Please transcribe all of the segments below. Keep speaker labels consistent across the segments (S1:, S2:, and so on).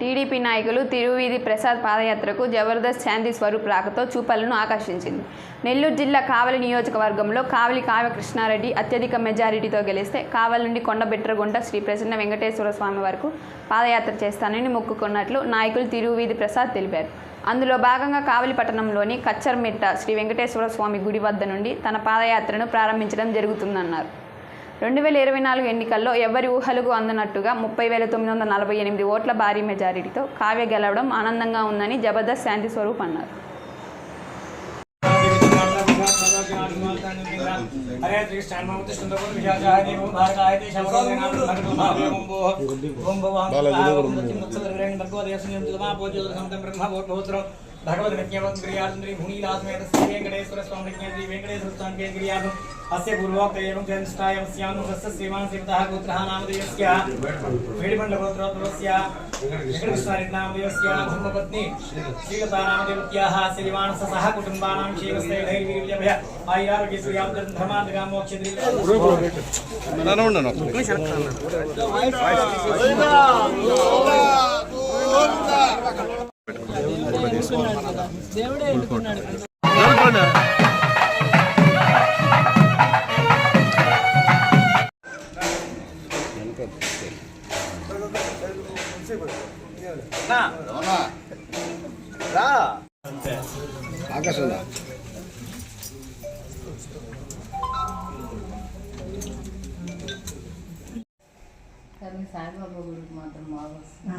S1: TDP నాయకులు తిరువీధి ప్రసాద్ పాదయాత్రకు జబర్దస్త్ శాంతి స్వరూప్ రాకతో చూపలను ఆకర్షించింది. నెల్లూరు జిల్లా కావలి నియోజకవర్గంలో కావలి కావ్య కృష్ణారెడ్డి అత్యధిక మెజారిటీతో గెలిస్తే కావలి నుండి కొండబెట్రగుంట శ్రీ ప్రసన్న వెంకటేశ్వర స్వామి వరకు పాదయాత్ర చేస్తానని మొక్కుకున్నట్లు నాయకులు తిరువీధి ప్రసాద్ తెలిపారు. అందులో భాగంగా కావలి పట్టణంలోని కచ్చర్మిట్ట శ్రీ వెంకటేశ్వర స్వామి గుడి వద్ద నుండి తన పాదయాత్రను ప్రారంభించడం జరుగుతుందన్నారు. రెండు వేల ఇరవై నాలుగు ఎన్నికల్లో ఎవరి ఊహలకు అందనట్టుగా ముప్పై వేల తొమ్మిది వందల నలభై ఎనిమిది ఓట్ల భారీ మెజారిటీతో కావ్య గెలవడం ఆనందంగా ఉందని జబర్దస్త్ శాంతి స్వరూప్ అన్నారు.
S2: भगवद्रज्ञवङ्क्रियाचन्द्री भूणीलासमेतस्य वेङ्कटेश्वरस्वामृज्ञान्द्री वेङ्कटेश्वरस्वामिकेन्द्रियासम् अस्य पूर्वोक्त एवं जनिष्ठायमस्यानुभस्य
S3: ఆకర్షణ
S4: కానీ సాయిబాబా గుడికి మాత్రం బాగా వస్తుంది.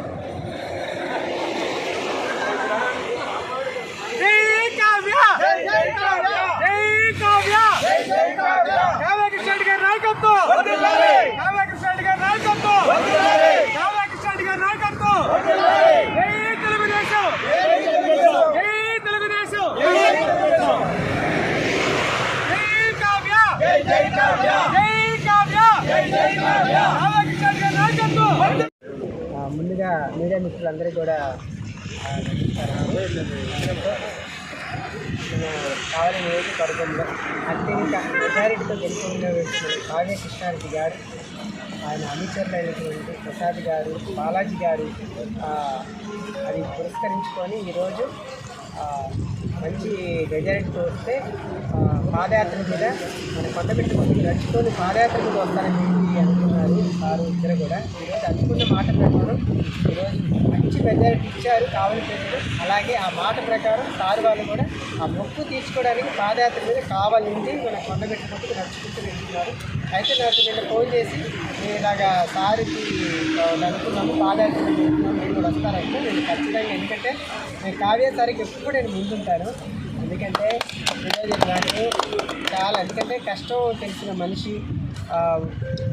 S5: మీడియా మిత్రులందరికీ కూడా ఆ, నమస్కారం మన కావలి నియోజకవర్గంలో అత్యధిక మెజారిటీతో గెలుపొందిన వ్యక్తులు కావ్య కృష్ణారెడ్డి గారు ఆయన అనుచరులైనటువంటి ప్రసాద్ గారు బాలాజీ గారు అది పురస్కరించుకొని ఈరోజు మంచి మెజారిటీతో వస్తే పాదయాత్ర మీద మన కొండబెట్టుకొని నడుచుకొని పాదయాత్ర మీద వస్తారని చెప్పి అనుకున్నారు వారు ఇద్దరు కూడా. ఈరోజు అనుకున్న మాట ప్రకారం ఈరోజు మంచి మెజారిటీ ఇచ్చారు కావలి ప్రజలు అలాగే ఆ మాట ప్రకారం సార్ వాళ్ళు కూడా ఆ మొక్కు తీర్చుకోవడానికి పాదయాత్ర మీద కావాలి నుండి మన కొండబెట్టుకుంటూ నడుచుకుంటూ వెళ్తున్నారు. అయితే నాకు నిన్న ఫోన్ చేసి నేను ఇలాగా సారికి ఆ, అనుకున్నాము పాదయాత్ర మీద వెళ్తున్నాము మీరు వస్తారంటే నేను ఖచ్చితంగా ఎందుకంటే నేను కావ్య సారికి ఎప్పుడు నేను ముందుంటాను. ఎందుకంటే ఈరోజు నాకు చాలా ఎందుకంటే కష్టం తెలిసిన మనిషి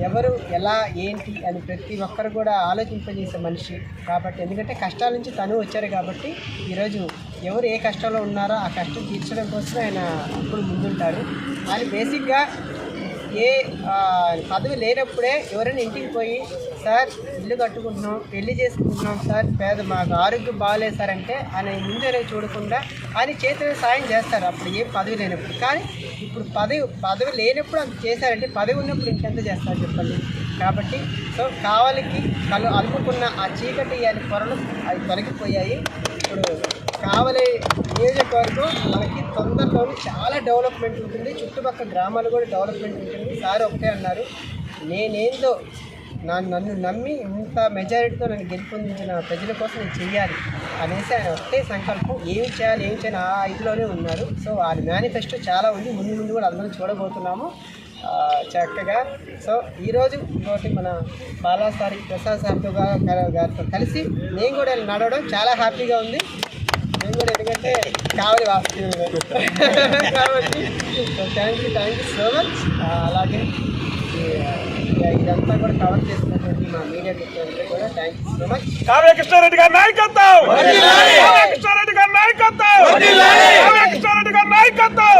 S5: ఎవరు ఎలా ఏంటి అని ప్రతి ఒక్కరు కూడా ఆలోచింపజేసే మనిషి కాబట్టి ఎందుకంటే కష్టాల నుంచి తను వచ్చారు కాబట్టి ఈరోజు ఎవరు ఏ కష్టంలో ఉన్నారో ఆ కష్టం తీర్చడం కోసం ఆయన అప్పుడు ముందుంటారు ఆయన బేసిక్గా ఏ పదవి లేనప్పుడే ఎవరైనా ఇంటికి పోయి సార్ ఇల్లు కట్టుకుంటున్నాం పెళ్ళి చేసుకుంటున్నాం సార్ పేద మాకు ఆరోగ్యం బాగాలేదు సార్ అంటే ఆయన ముందరే చూడకుండా ఆయన చేతులు సాయం చేస్తారు. అప్పుడు ఏం పదవి లేనప్పుడు. కానీ ఇప్పుడు పదవి పదవి లేనప్పుడు అంత చేశారంటే పదవి ఉన్నప్పుడు ఇంకెంత చేస్తారు చెప్పండి. కాబట్టి సో కావాలికి కలు అనుకున్న ఆ చీకటి అని పొరలు అవి తొలగిపోయాయి. ఇప్పుడు కావలి నియోజకవర్గం మనకి తొందరలోనే చాలా డెవలప్మెంట్ ఉంటుంది. చుట్టుపక్కల గ్రామాలు కూడా డెవలప్మెంట్ ఉంటుంది. సార్ ఒకటే అన్నారు. నేనేందో నన్ను నన్ను నమ్మి ఇంత మెజారిటీతో నన్ను గెలుపొందించిన ప్రజల కోసం నేను చేయాలి అనేసి ఆయన ఒకటే సంకల్పం. ఏమి చేయాలి ఏమి చేయాలి ఆ ఇదిలోనే ఉన్నారు. సో వాళ్ళ మేనిఫెస్టో చాలా ఉంది. ముందు ముందు కూడా అందరం చూడబోతున్నాము. చక్కగా. సో ఈరోజు ఇంకోటి మన బాలాసారి ప్రసాద్ సార్తో గారితో కలిసి నేను కూడా నడవడం చాలా హ్యాపీగా ఉంది. కూడా ఎందుకంటే కావాలి వాస్తవం కాబట్టి thank you thank you so much అలాగే ఇదంతా కూడా కవర్ చేసినటువంటి మా మీడియా మిత్రులందరూ కూడా thank you so much
S2: Kavya Krishna Reddy గారి నాయకత్వం! కృష్ణారెడ్డి గారి నాయకత్వం! కృష్ణారెడ్డి గారి నాయకత్వం!